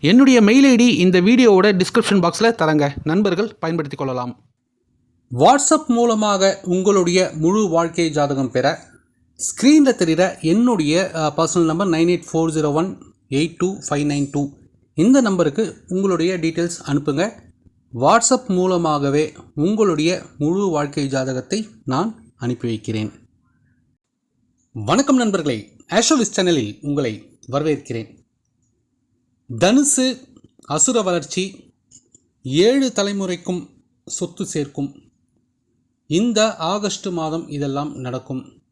என்னுடைய mail ID இந்த வீடியோவோட டிஸ்கிரிப்ஷன் பாக்ஸில் தரங்க. நண்பர்கள் பயன்படுத்தி கொள்ளலாம். வாட்ஸ்அப் மூலமாக உங்களுடைய முழு வாழ்க்கை ஜாதகம் பெற ஸ்க்ரீனில் தெரிகிற என்னுடைய personal number nine eight four zero one eight two five nine two. இந்த நம்பருக்கு உங்களுடைய டீட்டெயில்ஸ் அனுப்புங்க. வாட்ஸ்அப் மூலமாகவே உங்களுடைய முழு வாழ்க்கை ஜாதகத்தை நான் அனுப்பி வைக்கிறேன். வணக்கம் நண்பர்களே. ஆஷோவிஸ் சேனலில் உங்களை வரவேற்கிறேன். தனுசு அசுர வளர்ச்சி ஏழு தலைமுறைக்கும் சொத்து சேர்க்கும். இந்த ஆகஸ்ட் மாதம் இதெல்லாம் நடக்கும்.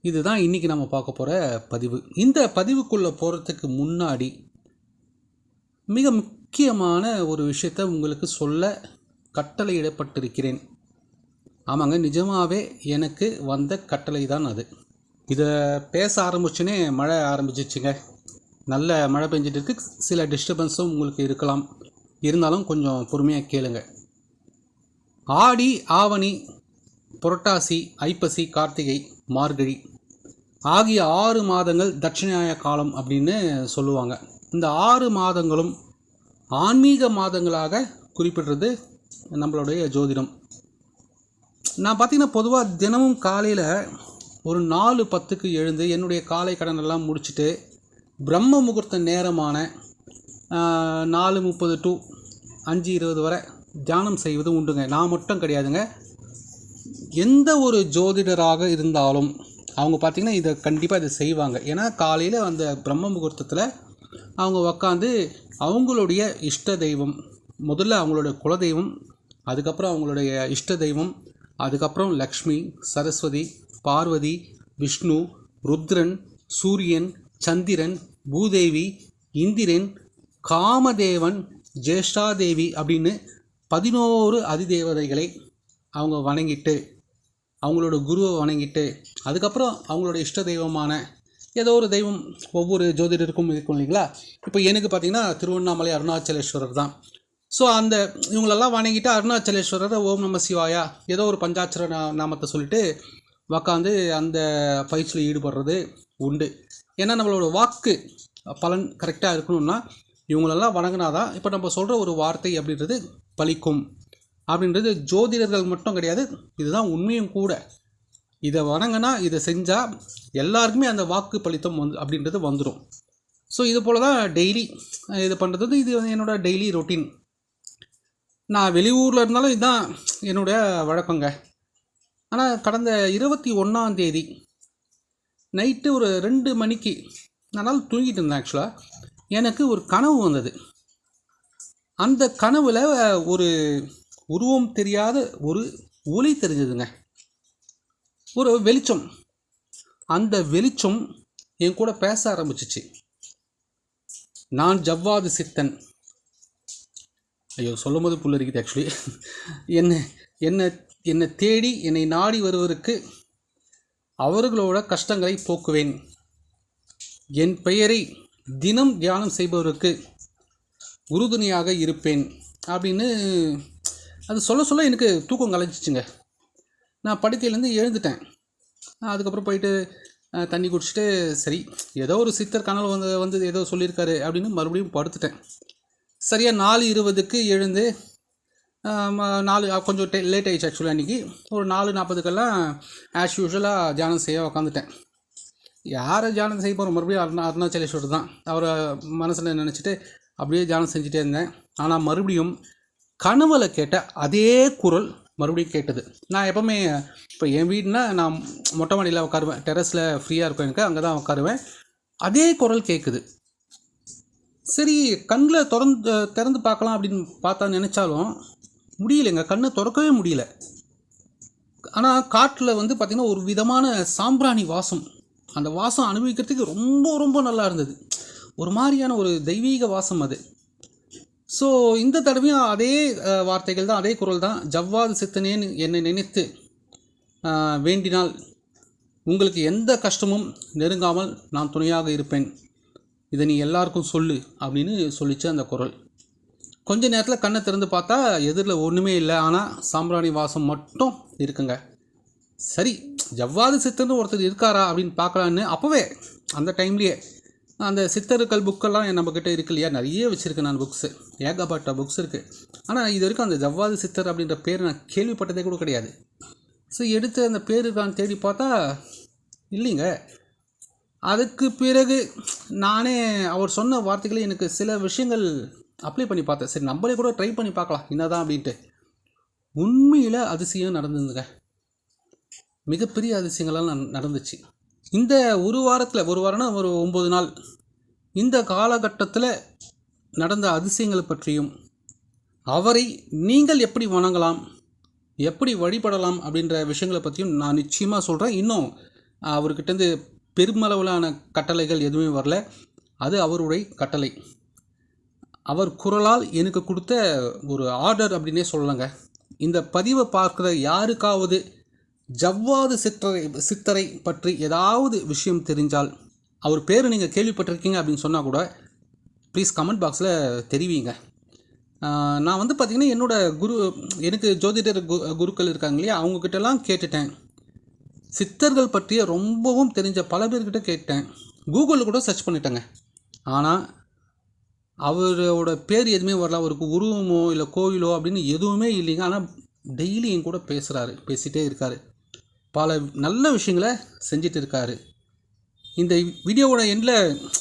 இதுதான் இன்றைக்கி நம்ம பார்க்க போகிற பதிவு. இந்த பதிவுக்குள்ளே போகிறதுக்கு முன்னாடி மிக முக்கியமான ஒரு விஷயத்தை உங்களுக்கு சொல்ல கட்டளையிடப்பட்டிருக்கிறேன். ஆமாங்க நிஜமாகவே எனக்கு வந்த கட்டளை தான் அது. இதை பேச ஆரம்பிச்சுனே மழை ஆரம்பிச்சிச்சுங்க. நல்ல மழை பெஞ்சிட்டு இருக்கு சில டிஸ்டர்பன்ஸும் உங்களுக்கு இருக்கலாம். இருந்தாலும் கொஞ்சம் பொறுமையாக கேளுங்க. ஆடி ஆவணி புரட்டாசி ஐப்பசி கார்த்திகை மார்கழி ஆகிய ஆறு மாதங்கள் தட்சிணாய காலம் அப்படின்னு சொல்லுவாங்க. இந்த ஆறு மாதங்களும் ஆன்மீக மாதங்களாக குறிப்பிடுறது நம்மளுடைய ஜோதிடம். நான் பார்த்தீங்கன்னா பொதுவாக தினமும் காலையில் ஒரு நாலு பத்துக்கு எழுந்து என்னுடைய காலை கடனெல்லாம் முடிச்சுட்டு பிரம்ம முகூர்த்த நேரமான நாலு முப்பது டு அஞ்சு இருபது வரை தியானம் செய்வது உண்டுங்க. நான் மட்டும் கிடையாதுங்க. எந்த ஒரு ஜோதிடராக இருந்தாலும் அவங்க பார்த்திங்கன்னா இதை கண்டிப்பாக இதை செய்வாங்க. ஏன்னா காலையில் அந்த பிரம்ம முகூர்த்தத்தில் அவங்க உக்காந்து அவங்களுடைய இஷ்ட தெய்வம் முதல்ல அவங்களுடைய குலதெய்வம் அதுக்கப்புறம் அவங்களுடைய இஷ்ட தெய்வம் அதுக்கப்புறம் லக்ஷ்மி சரஸ்வதி பார்வதி விஷ்ணு ருத்ரன் சூரியன் சந்திரன் பூதேவி இந்திரன் காமதேவன் ஜேஷ்டாதேவி அப்படின்னு பதினோரு அதிதேவதைகளை அவங்க வணங்கிட்டு அவங்களோட குருவை வணங்கிட்டு அதுக்கப்புறம் அவங்களோட இஷ்ட தெய்வமான ஏதோ ஒரு தெய்வம் ஒவ்வொரு ஜோதிடருக்கும் இருக்கும் இல்லைங்களா? இப்போ எனக்கு பார்த்தீங்கன்னா திருவண்ணாமலை அருணாச்சலேஸ்வரர் தான். ஸோ அந்த இவங்களெல்லாம் வணங்கிட்டு அருணாச்சலேஸ்வரர் ஓம் நம சிவாயா ஏதோ ஒரு பஞ்சாட்சர நா- நாமத்தை சொல்லிட்டு உக்காந்து அந்த பயிற்சியில் ஈடுபடுறது உண்டு. ஏன்னா நம்மளோட வாக்கு பலன் கரெக்டாக இருக்கணும்னா இவங்களெல்லாம் வணங்கினாதான் இப்போ நம்ம சொல்கிற ஒரு வார்த்தை அப்படின்றது பலிக்கும். அப்படின்றது ஜோதிடர்கள் மட்டும் கிடையாது இதுதான் உண்மையும் கூட. இதை வணங்கினா இதை செஞ்சால் எல்லாருக்குமே அந்த வாக்கு பலித்தம் வந்து அப்படின்றது வந்துடும் ஸோ இது போல் தான் டெய்லி இது பண்ணுறது வந்து இது என்னோடய என்னோட டெய்லி ரொட்டீன் நான் வெளியூரில் இருந்தாலும் இதுதான் என்னுடைய வழக்கங்க. ஆனால் கடந்த இருபத்தி ஒன்றாம் தேதி நைட்டு ஒரு ரெண்டு மணிக்கு. நான் தூங்கிட்டு இருந்தேன் ஆக்சுவலாக எனக்கு ஒரு கனவு வந்தது. அந்த கனவில் ஒரு உருவம் தெரியாத ஒரு ஒளி தெரிஞ்சதுங்க. ஒரு வெளிச்சம். அந்த வெளிச்சம் என் கூட பேச ஆரம்பிச்சிச்சு. நான் ஜவ்வாது சித்தன். ஐயோ சொல்லும் போது புல்லரிக்குது ஆக்சுவலி என்னை என்னை என்னை தேடி என்னை நாடி வருவருக்கு அவர்களோட கஷ்டங்களை போக்குவேன். என் பெயரை தினம் தியானம் செய்பவருக்கு உறுதுணையாக இருப்பேன். அப்படின்னு அது சொல்ல சொல்ல எனக்கு தூக்கம் கலைஞ்சிச்சுங்க. நான் படுக்கையிலேருந்து எழுந்துட்டேன். நான் அதுக்கப்புறம் போயிட்டு தண்ணி குடிச்சிட்டு சரி ஏதோ ஒரு சித்தர் கனவு வந்து வந்து ஏதோ சொல்லியிருக்காரு அப்படின்னு மறுபடியும் படுத்துட்டேன். சரியாக நாலு இருபதுக்கு எழுந்து நாலு கொஞ்சம் டே லேட் ஆகிடுச்சு ஆக்சுவலாக அன்றைக்கி ஒரு நாலு நாற்பதுக்கெல்லாம் ஆஸ் யூஷுவலாக தியானம் செய்ய உக்காந்துட்டேன். யாரை தியானம் செய்ய போகிற மறுபடியும் அருணா அருணாச்சலேஸ்வரர் தான். அவரை மனசில் நினச்சிட்டு அப்படியே தியானம் செஞ்சுட்டே இருந்தேன். ஆனால் மறுபடியும் கனவுல கேட்ட அதே குரல் மறுபடியும் கேட்டது. நான் எப்போவுமே இப்போ என் வீடுனா நான் மொட்டை மாடியில் உட்காருவேன் டெரஸில் ஃப்ரீயாக இருக்கும் எனக்கு அங்கே தான் உட்காருவேன் அதே குரல் கேட்குது சரி கண்ணில் திறந்து திறந்து பார்க்கலாம் அப்படின்னு பார்த்தா நினச்சாலும் முடியலைங்க. கண்ணை திறக்கவே முடியல. ஆனால் காட்டில் வந்து பார்த்திங்கன்னா ஒரு விதமான சாம்பிராணி வாசம். அந்த வாசம் அனுபவிக்கிறதுக்கு ரொம்ப ரொம்ப நல்லா இருந்தது. ஒரு மாதிரியான ஒரு தெய்வீக வாசம் அது. ஸோ இந்த தடவையும் அதே வார்த்தைகள் தான் அதே குரல் தான். ஜவ்வாது சித்தனேன்னு என்னை நினைத்து வேண்டினால் உங்களுக்கு எந்த கஷ்டமும் நெருங்காமல் நான் துணையாக இருப்பேன். இதை நீ எல்லாருக்கும் சொல்லு அப்படின்னு சொல்லிச்சு அந்த குரல். கொஞ்ச நேரத்தில் கண்ணை திறந்து பார்த்தா எதிரில் ஒன்றுமே இல்லை. ஆனால் சாம்பிராணி வாசம் மட்டும் இருக்குங்க. சரி ஜவ்வாது சித்தர்னு ஒருத்தர் இருக்காரா அப்படின்னு பார்க்கலான்னு அப்போவே அந்த டைம்லேயே அந்த சித்தர்கள் புக்கெல்லாம் நம்மக்கிட்ட இருக்கு இல்லையா? நிறைய வச்சுருக்கேன் நான் புக்ஸு ஏகப்பட்ட புக்ஸ் இருக்குது ஆனால் இது வரைக்கும் அந்த ஜவ்வாது சித்தர் அப்படின்ற பேர் நான் கேள்விப்பட்டதே கூட கிடையாது. ஸோ எடுத்து அந்த பேர் இருக்கான்னு தேடி பார்த்தா இல்லைங்க. அதுக்கு பிறகு நானே அவர் சொன்ன வார்த்தைகளை எனக்கு சில விஷயங்கள் அப்ளை பண்ணி பார்த்தேன். சரி நம்மளே கூட ட்ரை பண்ணி பார்க்கலாம். என்னதான் அப்படின்ட்டு. உண்மையில் அதிசயம் நடந்ததுங்க. மிகப்பெரிய அதிசயங்கள்லாம் நட- நடந்துச்சு. இந்த ஒரு வாரத்தில் ஒரு வாரம்னா ஒரு ஒம்பது நாள். இந்த காலகட்டத்தில் நடந்த அதிசயங்களை பற்றியும் அவரை நீங்கள் எப்படி வணங்கலாம் எப்படி வழிபடலாம் அப்படின்ற விஷயங்களை பற்றியும் நான் நிச்சயமாக சொல்கிறேன் இன்னும் அவர்கிட்டேருந்து பெருமளவிலான கட்டளைகள் எதுவுமே வரல. அது அவருடைய கட்டளை. அவர் குரலால் எனக்கு கொடுத்த ஒரு ஆர்டர் அப்படின்னே சொல்லலாங்க. இந்த பதிவை பார்க்குற யாருக்காவது ஜவ்வாது சித்தரை சித்தரை பற்றி ஏதாவது விஷயம் தெரிஞ்சால் அவர் பேர் நீங்கள் கேள்விப்பட்டிருக்கீங்க அப்படின்னு சொன்னால் கூட ப்ளீஸ் கமெண்ட் பாக்ஸில் தெரிவிங்க. நான் வந்து பார்த்திங்கன்னா என்னோட குரு எனக்கு ஜோதிடர் கு குருக்கள் இருக்காங்க இல்லையா அவங்கக்கிட்டலாம் கேட்டுட்டேன். சித்தர்கள் பற்றிய ரொம்பவும் தெரிஞ்ச பல பேர்கிட்ட கேட்டேன். கூகுளில் கூட சர்ச் பண்ணிட்டேங்க. ஆனால் அவரோட பேர் எதுவுமே வரல. அவருக்கு உருவமோ இல்லை கோவிலோ அப்படின்னு எதுவுமே இல்லைங்க. ஆனால் டெய்லி என் கூட பேசுகிறாரு பேசிகிட்டே இருக்கார். பல நல்ல விஷயங்களை செஞ்சுட்டு இருக்காரு. இந்த வீடியோவோட எண்டில்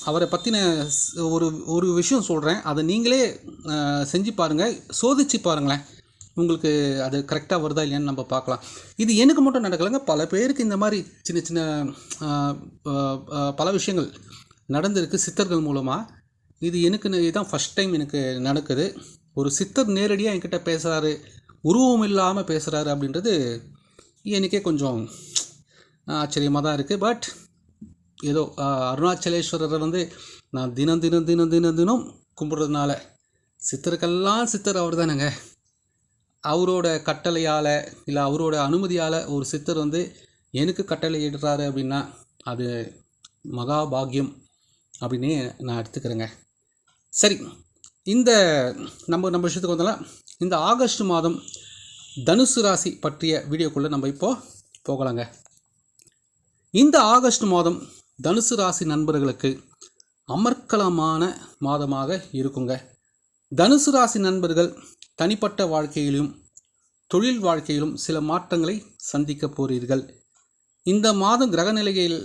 அவரை பற்றின ஒரு ஒரு விஷயம் சொல்கிறேன் அதை நீங்களே செஞ்சு பாருங்கள் சோதிச்சு பாருங்களேன். உங்களுக்கு அது கரெக்டாக வருதா இல்லையான்னு நம்ம பார்க்கலாம். இது எனக்கு மட்டும் நடக்கலைங்க. பல பேருக்கு இந்த மாதிரி சின்ன சின்ன பல விஷயங்கள் நடந்திருக்கு சித்தர்கள் மூலமாக இது எனக்கு இதுதான் ஃபஸ்ட் டைம் எனக்கு நடக்குது. ஒரு சித்தர் நேரடியாக என்கிட்ட பேசுகிறாரு உருவம் இல்லாமல் பேசுகிறாரு அப்படின்றது எனக்கே கொஞ்சம் ஆச்சரியமாக தான் இருக்குது பட் ஏதோ அருணாச்சலேஸ்வரரை வந்து நான் தினம் தினம் தினம் தினம் தினம் கும்பிட்றதுனால சித்தருக்கெல்லாம் சித்தர் அவர் தானேங்க. அவரோட கட்டளையால் இல்லை அவரோட அனுமதியால் ஒரு சித்தர் வந்து எனக்கு கட்டளை இடுறாரு அப்படின்னா அது மகாபாகியம் அப்படின்னே நான் எடுத்துக்கிறேங்க. சரி இந்த நம்ம நம்ம விஷயத்துக்கு வந்தால இந்த ஆகஸ்ட் மாதம் தனுசு ராசி பற்றிய வீடியோக்குள்ளே நம்ம இப்போது போகலாங்க. இந்த ஆகஸ்ட் மாதம் தனுசு ராசி நண்பர்களுக்கு அமர்க்கலமான மாதமாக இருக்குங்க. தனுசு ராசி நண்பர்கள் தனிப்பட்ட வாழ்க்கையிலும் தொழில் வாழ்க்கையிலும் சில மாற்றங்களை சந்திக்க போகிறீர்கள் இந்த மாதம் கிரகநிலைகள்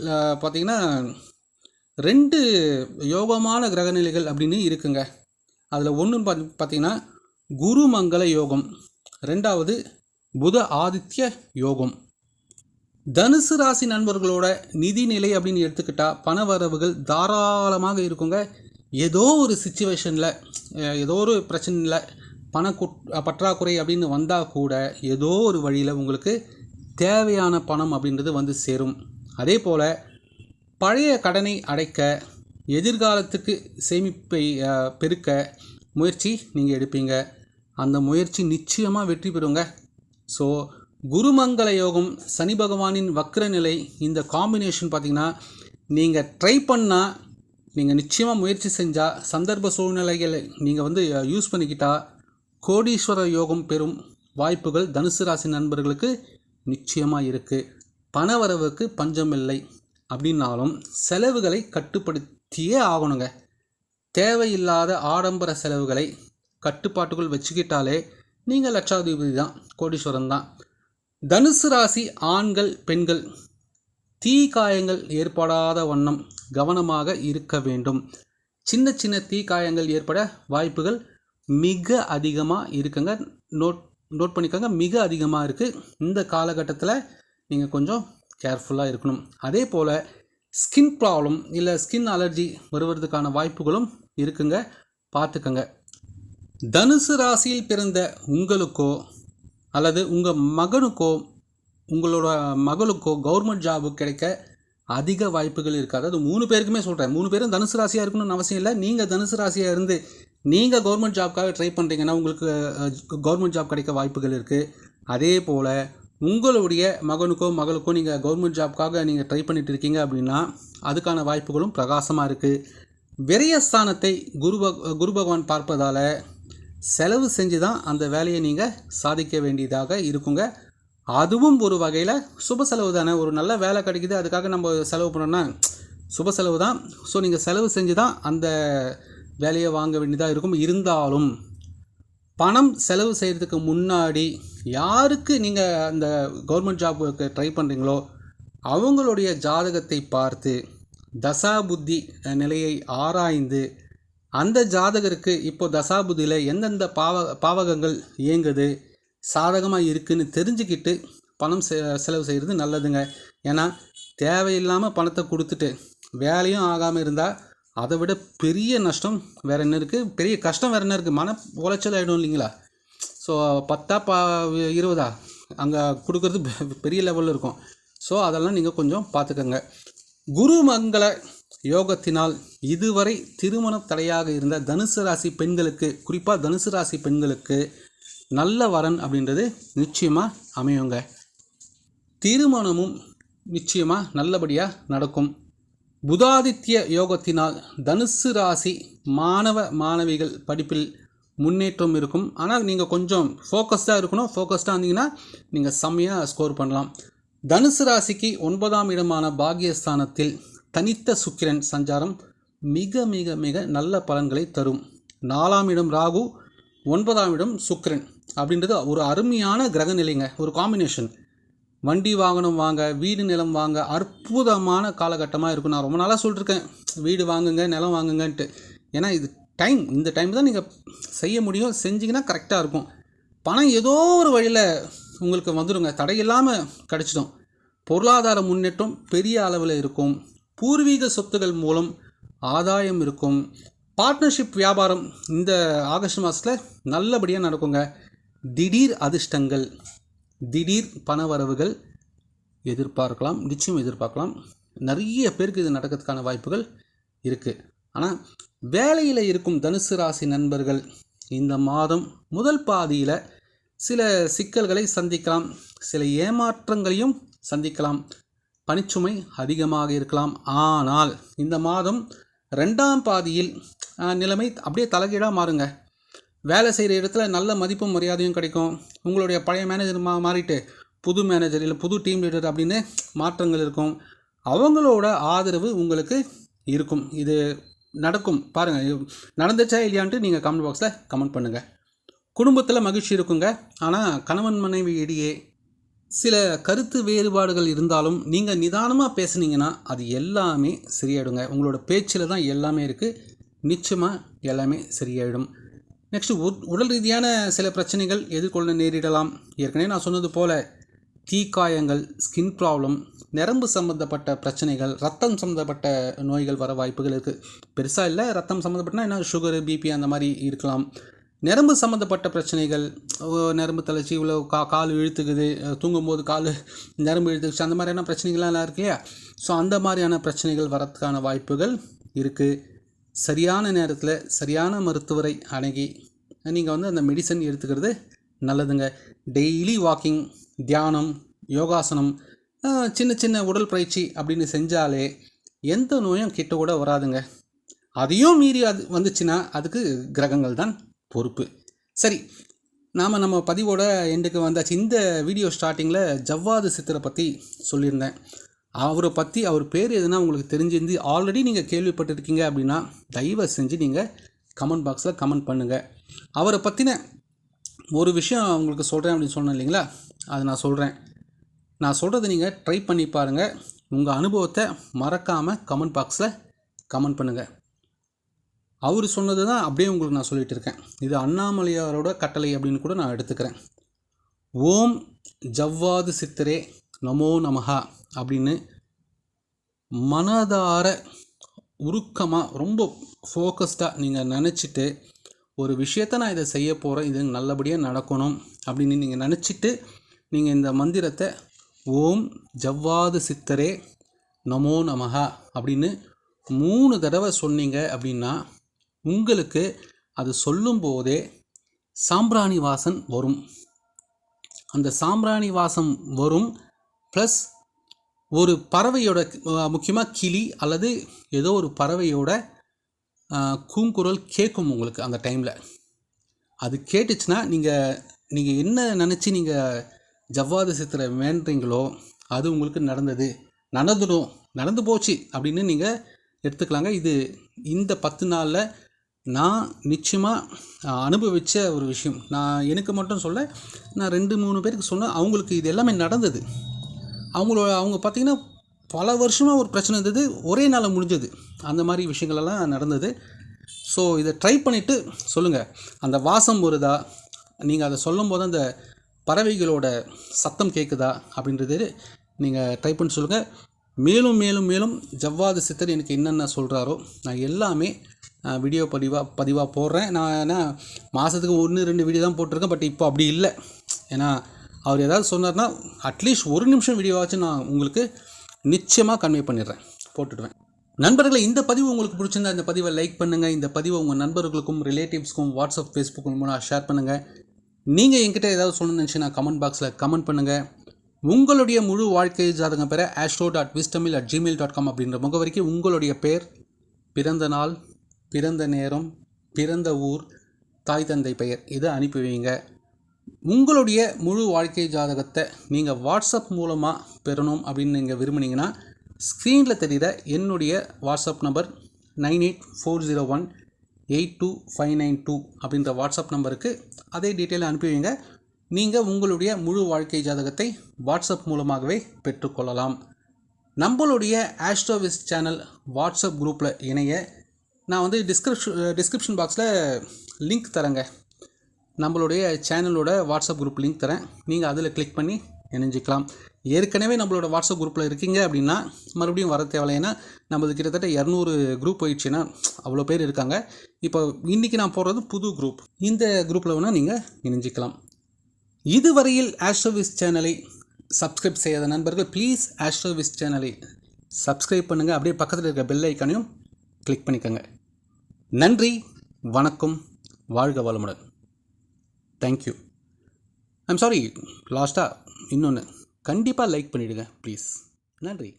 பார்த்திங்கன்னா ரெண்டு யோகமான கிரகநிலைகள் அப்படின்னு இருக்குங்க. அதில் ஒன்று பார்த்தீங்கன்னா குருமங்கள யோகம். ரெண்டாவது புத ஆதித்ய யோகம். தனுசு ராசி நண்பர்களோட நிதிநிலை அப்படின்னு எடுத்துக்கிட்டால் பண வரவுகள் தாராளமாக இருக்குங்க. ஏதோ ஒரு சுச்சுவேஷனில் ஏதோ ஒரு பிரச்சனையில் பண பற்றாக்குறை அப்படின்னு வந்தால் கூட ஏதோ ஒரு வழியில் உங்களுக்கு தேவையான பணம் அப்படின்றது வந்து சேரும். அதே போல் பழைய கடனை அடைக்க எதிர்காலத்துக்கு சேமிப்பை பெருக்க முயற்சி நீங்கள் எடுப்பீங்க. அந்த முயற்சி நிச்சயமாக வெற்றி பெறுங்க. ஸோ குருமங்கள யோகம் சனி பகவானின் வக்ர நிலை இந்த காம்பினேஷன் பார்த்திங்கன்னா நீங்கள் ட்ரை பண்ணால் நீங்கள் நிச்சயமாக முயற்சி செஞ்சால் சந்தர்ப்ப சூழ்நிலைகளை நீங்கள் வந்து யூஸ் பண்ணிக்கிட்டால் கோடீஸ்வர யோகம் பெறும் வாய்ப்புகள் தனுசு ராசி நண்பர்களுக்கு நிச்சயமாக இருக்குது பணவரவுக்கு பஞ்சமில்லை அப்படின்னாலும் செலவுகளை கட்டுப்படுத்தியே ஆகணுங்க. தேவையில்லாத ஆடம்பர செலவுகளை கட்டுப்பாட்டுக்குள் வச்சுக்கிட்டாலே நீங்கள் லட்சாதிபதி தான் கோடீஸ்வரன் தான். தனுசு ராசி ஆண்கள் பெண்கள் தீ காயங்கள் ஏற்படாத வண்ணம் கவனமாக இருக்க வேண்டும். சின்ன சின்ன தீ காயங்கள் ஏற்பட வாய்ப்புகள் மிக அதிகமாக இருக்குங்க. நோட் நோட் பண்ணிக்கோங்க மிக அதிகமாக இருக்குது இந்த காலகட்டத்தில் நீங்கள் கொஞ்சம் கேர்ஃபுல்லாக இருக்கணும். அதே போல் ஸ்கின் ப்ராப்ளம் இல்லை ஸ்கின் அலர்ஜி வருவதற்கான வாய்ப்புகளும் இருக்குங்க. பார்த்துக்கங்க. தனுசு ராசியில் பிறந்த உங்களுக்கோ அல்லது உங்கள் மகனுக்கோ உங்களோட மகளுக்கோ கவர்மெண்ட் ஜாபு கிடைக்க அதிக வாய்ப்புகள் இருக்குது. அதாவது மூணு பேருக்குமே சொல்கிறேன் மூணு பேரும் தனுசு ராசியாக இருக்கணும்னு அவசியம் இல்லை. நீங்கள் தனுசு ராசியாக இருந்து நீங்கள் கவர்மெண்ட் ஜாப்க்காக ட்ரை பண்ணுறீங்கன்னா உங்களுக்கு கவர்மெண்ட் ஜாப் கிடைக்க வாய்ப்புகள் இருக்குது அதே போல் உங்களுடைய மகனுக்கோ மகளுக்கோ நீங்கள் கவர்மெண்ட் ஜாப்க்காக நீங்கள் ட்ரை பண்ணிட்டு இருக்கீங்க அப்படின்னா அதுக்கான வாய்ப்புகளும் பிரகாசமாக இருக்குது விரயஸ்தானத்தை குரு பக குரு பகவான் பார்ப்பதால் செலவு செஞ்சு தான் அந்த வேலையை நீங்கள் சாதிக்க வேண்டியதாக இருக்குங்க. அதுவும் ஒரு வகையில் சுப செலவு தானே. ஒரு நல்ல வேலை கிடைக்குது அதுக்காக நம்ம செலவு பண்ணோன்னா சுப செலவு தான். ஸோ நீங்கள் செலவு செஞ்சு தான் அந்த வேலையை வாங்க வேண்டியதாக இருக்கும். இருந்தாலும் பணம் செலவு செய்கிறதுக்கு முன்னாடி யாருக்கு நீங்கள் அந்த கவர்மெண்ட் ஜாபுக்கு ட்ரை பண்ணுறீங்களோ அவங்களுடைய ஜாதகத்தை பார்த்து தசா புத்தி நிலையை ஆராய்ந்து அந்த ஜாதகருக்கு இப்போ தசாபுத்தியில் எந்தெந்த பாவ பாவகங்கள் இயங்குது சாதகமாக இருக்குன்னு தெரிஞ்சுக்கிட்டு பணம் செ செலவு செய்கிறது நல்லதுங்க. ஏன்னா தேவையில்லாமல் பணத்தை கொடுத்துட்டு வேலையும் ஆகாமல் இருந்தால் அதை விட பெரிய நஷ்டம் வேறு என்ன இருக்குது பெரிய கஷ்டம் வேறு என்ன இருக்குது மன உளைச்சல் ஆகிடும் இல்லைங்களா? ஸோ பத்தா பா இருபதா? அங்கே கொடுக்குறது பெ- பெரிய லெவலில் இருக்கும். ஸோ அதெல்லாம் நீங்கள் கொஞ்சம் பார்த்துக்கோங்க. குருமங்கள யோகத்தினால் இதுவரை திருமணம் தடையாக இருந்த தனுசு ராசி பெண்களுக்கு குறிப்பாக தனுசு ராசி பெண்களுக்கு நல்ல வரன் அப்படின்றது நிச்சயமாக அமையுங்க. திருமணமும் நிச்சயமாக நல்லபடியாக நடக்கும். புதாதித்ய யோகத்தினால் தனுசு ராசி மாணவ மாணவிகள் படிப்பில் முன்னேற்றம் இருக்கும். ஆனால் நீங்கள் கொஞ்சம் ஃபோக்கஸ்டாக இருக்கணும். ஃபோக்கஸ்டாக இருந்தீங்கன்னா நீங்கள் செம்மையாக ஸ்கோர் பண்ணலாம். தனுசு ராசிக்கு ஒன்பதாம் இடமான பாகியஸ்தானத்தில் தனித்த சுக்கிரன் சஞ்சாரம் மிக மிக மிக நல்ல பலன்களை தரும். நாலாம் இடம் ராகு ஒன்பதாம் இடம் சுக்கிரன். அப்படின்றது ஒரு அருமையான கிரக நிலைங்க ஒரு காம்பினேஷன் வண்டி வாகனம் வாங்க வீடு நிலம் வாங்க அற்புதமான காலகட்டமாக இருக்கும். நான் ரொம்ப நாளாக சொல்லிருக்கேன் வீடு வாங்குங்க நிலம் வாங்குங்கன்ட்டு. ஏன்னா இது டைம் இந்த டைம் தான் நீங்கள் செய்ய முடியும் செஞ்சிங்கன்னா கரெக்டாக இருக்கும். பணம் ஏதோ ஒரு வழியில் உங்களுக்கு வந்துடுங்க தடையில்லாமல் கிடச்சிடும். பொருளாதார முன்னேற்றம் பெரிய அளவில் இருக்கும். பூர்வீக சொத்துகள் மூலம் ஆதாயம் இருக்கும். பார்ட்னர்ஷிப் வியாபாரம் இந்த ஆகஸ்ட் மாதத்தில் நல்லபடியாக நடக்குங்க. திடீர் அதிர்ஷ்டங்கள். திடீர் பணவரவுகள் எதிர்பார்க்கலாம் நிச்சயம் எதிர்பார்க்கலாம். நிறைய பேருக்கு இது நடக்கிறதுக்கான வாய்ப்புகள் இருக்குது ஆனால் வேலையில் இருக்கும் தனுசு ராசி நண்பர்கள் இந்த மாதம் முதல் பாதியில் சில சிக்கல்களை சந்திக்கலாம் சில ஏமாற்றங்களையும் சந்திக்கலாம். பணிச்சுமை அதிகமாக இருக்கலாம். ஆனால் இந்த மாதம் ரெண்டாம் பாதியில் நிலைமை அப்படியே தலைகீழாக மாறுங்க. வேலை செய்கிற இடத்துல நல்ல மதிப்பும் மரியாதையும் கிடைக்கும். உங்களுடைய பழைய மேனேஜர் மா மாறிட்டு புது மேனேஜர் இல்லை புது டீம் லீடர் அப்படின்னு மாற்றங்கள் இருக்கும். அவங்களோட ஆதரவு உங்களுக்கு இருக்கும். இது நடக்கும். பாருங்கள் நடந்துச்சா இல்லையான்ட்டு நீங்கள் கமெண்ட் பாக்ஸில் கமெண்ட் பண்ணுங்கள் குடும்பத்தில் மகிழ்ச்சி இருக்குங்க. ஆனால் கணவன் மனைவி இடையே சில கருத்து வேறுபாடுகள் இருந்தாலும் நீங்கள் நிதானமாக பேசுனீங்கன்னா அது எல்லாமே சரியாயிடுங்க. உங்களோட பேச்சில் தான் எல்லாமே இருக்குது நிச்சயமாக எல்லாமே சரியாயிடும். நெக்ஸ்ட்டு உடல் ரீதியான சில பிரச்சனைகள் எதிர்கொள்ள நேரிடலாம். ஏற்கனவே நான் சொன்னது போல் தீக்காயங்கள் ஸ்கின் ப்ராப்ளம் நரம்பு சம்மந்தப்பட்ட பிரச்சனைகள் ரத்தம் சம்மந்தப்பட்ட நோய்கள் வர வாய்ப்புகள் இருக்குது பெருசாக இல்லை ரத்தம் சம்மந்தப்பட்டனா என்ன சுகரு பிபி அந்த மாதிரி இருக்கலாம். நரம்பு சம்மந்தப்பட்ட பிரச்சனைகள் நரம்பு தளர்ச்சி இவ்வளோ கா கால் இழுத்துக்குது தூங்கும்போது கால் நரம்பு இழுத்துக்குச்சு அந்த மாதிரியான பிரச்சனைகள்லாம் எல்லாம் இருக்கு இல்லையா? ஸோ அந்த மாதிரியான பிரச்சனைகள் வரதுக்கான வாய்ப்புகள் இருக்குது சரியான நேரத்தில் சரியான மருத்துவரை அணுகி நீங்கள் வந்து அந்த மெடிசன் எடுத்துக்கிறது நல்லதுங்க. டெய்லி வாக்கிங் தியானம் யோகாசனம் சின்ன சின்ன உடல் பயிற்சி அப்படின்னு செஞ்சாலே எந்த நோயும் கிட்ட கூட வராதுங்க. அதையும் மீறி அது வந்துச்சுன்னா அதுக்கு கிரகங்கள் தான் பொறுப்பு. சரி நாம் நம்ம பதிவோட எண்டுக்கு வந்தாச்சு. இந்த வீடியோ ஸ்டார்டிங்கில் ஜவ்வாது சித்திரை பற்றி சொல்லியிருந்தேன். அவரை பற்றி அவர் பேர் எதுனா உங்களுக்கு தெரிஞ்சிருந்து ஆல்ரெடி நீங்கள் கேள்விப்பட்டிருக்கீங்க அப்படின்னா தயவு செஞ்சு நீங்கள் கமெண்ட் பாக்ஸில் கமெண்ட் பண்ணுங்கள் அவரை பற்றின ஒரு விஷயம் உங்களுக்கு சொல்கிறேன் அப்படின்னு சொன்னேன் இல்லைங்களா? அதை நான் சொல்கிறேன் நான் சொல்கிறத நீங்கள் ட்ரை பண்ணி பாருங்கள் உங்கள் அனுபவத்தை மறக்காமல் கமெண்ட் பாக்ஸில் கமெண்ட் பண்ணுங்கள் அவர் சொன்னது தான் அப்படியே உங்களுக்கு நான் சொல்லிட்டு இருக்கேன். இது அண்ணாமலையாரோட கட்டளை அப்படின்னு கூட நான் எடுத்துக்கிறேன். ஓம் ஜவ்வாது சித்தரே நமோ நமஹா அப்படின்னு மனதார உருக்கமாக ரொம்ப ஃபோக்கஸ்டாக நீங்கள் நினச்சிட்டு ஒரு விஷயத்தை நான் இதை செய்ய போகிறேன் இது நல்லபடியாக நடக்கணும் அப்படின்னு நீங்கள் நினச்சிட்டு நீங்கள் இந்த மந்திரத்தை ஓம் ஜவ்வாது சித்தரே நமோ நமஹா அப்படின்னு மூணு தடவை சொன்னீங்க அப்படின்னா உங்களுக்கு அது சொல்லும்போதே சாம்பிராணி வாசன் வரும். அந்த சாம்பிராணி வாசம் வரும். ப்ளஸ் ஒரு பறவையோட முக்கியமாக கிளி அல்லது ஏதோ ஒரு பறவையோட கூங்குரல் கேட்கும் உங்களுக்கு அந்த டைமில் அது கேட்டுச்சுன்னா நீங்கள் நீங்கள் என்ன நினச்சி நீங்கள் ஜவ்வாது சித்திரை வேண்டுறீங்களோ அது உங்களுக்கு நடந்தது. நடந்துடும் நடந்து போச்சு அப்படின்னு நீங்கள் எடுத்துக்கலாங்க. இது இந்த பத்து நாளில் நான் நிச்சயமாக அனுபவித்த ஒரு விஷயம். நான் எனக்கு மட்டும் சொல்ல நான் ரெண்டு மூணு பேருக்கு சொன்னேன் அவங்களுக்கு இது எல்லாமே நடந்தது. அவங்களோட அவங்க பார்த்திங்கன்னா பல வருஷமாக ஒரு பிரச்சனை இருந்தது ஒரே நாளில் முடிஞ்சது. அந்த மாதிரி விஷயங்களெல்லாம் நடந்தது. ஸோ இதை ட்ரை பண்ணிவிட்டு சொல்லுங்கள் அந்த வாசம் வருதா? நீங்கள் அதை சொல்லும்போது அந்த பறவைகளோட சத்தம் கேட்குதா அப்படின்றது நீங்கள் ட்ரை பண்ணி சொல்லுங்கள் மேலும் மேலும் மேலும் ஜவ்வாது சித்தர் எனக்கு என்னென்ன சொல்கிறாரோ நான் எல்லாமே வீடியோ பதிவாக பதிவாக போடுறேன். நான் ஏன்னா மாதத்துக்கு ஒன்று ரெண்டு வீடியோ தான் போட்டிருக்கேன். பட் இப்போ அப்படி இல்லை. ஏன்னா அவர் ஏதாவது சொன்னார்னா அட்லீஸ்ட் ஒரு நிமிஷம் வீடியோவாச்சும் நான் உங்களுக்கு நிச்சயமாக கன்வே பண்ணிடுறேன். போட்டுடுவேன். நண்பர்களை இந்த பதிவு உங்களுக்கு பிடிச்சிருந்தா இந்த பதிவை லைக் பண்ணுங்கள் இந்த பதிவை உங்கள் நண்பர்களுக்கும் ரிலேட்டிவ்ஸ்க்கும் வாட்ஸ்அப் ஃபேஸ்புக் மூலமாக ஷேர் பண்ணுங்கள் நீங்கள் என்கிட்ட ஏதாவது சொல்லணும்னு நினச்சினா கமெண்ட் பாக்ஸில் கமெண்ட் பண்ணுங்கள் உங்களுடைய முழு வாழ்க்கை ஜாதகம் பெற ஆஸ்ட்ரோ டாட் விஸ்டமில் அட் ஜிமெயில் டாட் காம் அப்படின்ற முகவரிக்கு உங்களுடைய பேர் பிறந்த நாள் பிறந்த நேரம் பிறந்த ஊர் தாய் தந்தை பெயர் இதை அனுப்பி வைங்க. உங்களுடைய முழு வாழ்க்கை ஜாதகத்தை நீங்கள் வாட்ஸ்அப் மூலமாக பெறணும் அப்படின்னு நீங்கள் விரும்புனீங்கன்னா ஸ்க்ரீனில் தெரிகிற என்னுடைய WhatsApp number nine eight four zero one eight two five nine two அப்படின்ற வாட்ஸ்அப் நம்பருக்கு அதே டீட்டெயில் அனுப்பி வைங்க. நீங்கள் உங்களுடைய முழு வாழ்க்கை ஜாதகத்தை வாட்ஸ்அப் மூலமாகவே பெற்றுக்கொள்ளலாம். நம்மளுடைய ஆஸ்ட்ரோவிஸ் சேனல் வாட்ஸ்அப் குரூப்பில் இணைய நான் வந்து டிஸ்கிரிப்ஷன் டிஸ்கிரிப்ஷன் பாக்ஸில் லிங்க் தரேங்க. நம்மளுடைய சேனலோட வாட்ஸ்அப் குரூப் லிங்க் தரேன். நீங்கள் அதில் கிளிக் பண்ணி இணைஞ்சிக்கலாம். ஏற்கனவே நம்மளோட வாட்ஸ்அப் குரூப்பில் இருக்கீங்க அப்படின்னா மறுபடியும் வர தேவையில்லை. ஏன்னா நம்மளது கிட்டத்தட்ட இரநூறு குரூப் போயிடுச்சுன்னா அவ்வளோ பேர் இருக்காங்க. இப்போ இன்றைக்கி நான் போடுறது புது குரூப் இந்த குரூப்பில் வேணால் நீங்கள் இணைஞ்சிக்கலாம். இதுவரையில் ஆஸ்ட்ரோவிஸ் சேனலை சப்ஸ்கிரைப் செய்யாத நண்பர்கள் ப்ளீஸ் ஆஸ்ட்ரோவிஸ் சேனலை சப்ஸ்கிரைப் பண்ணுங்கள் அப்படியே பக்கத்தில் இருக்க பெல் ஐக்கானையும் கிளிக் பண்ணிக்கோங்க. நன்றி வணக்கம் வாழ்க வளமுடன். தேங்க்யூ ஐம் சாரி லாஸ்ட்டாக இன்னொன்று கண்டிப்பாக லைக் பண்ணிவிடுங்க ப்ளீஸ் நன்றி.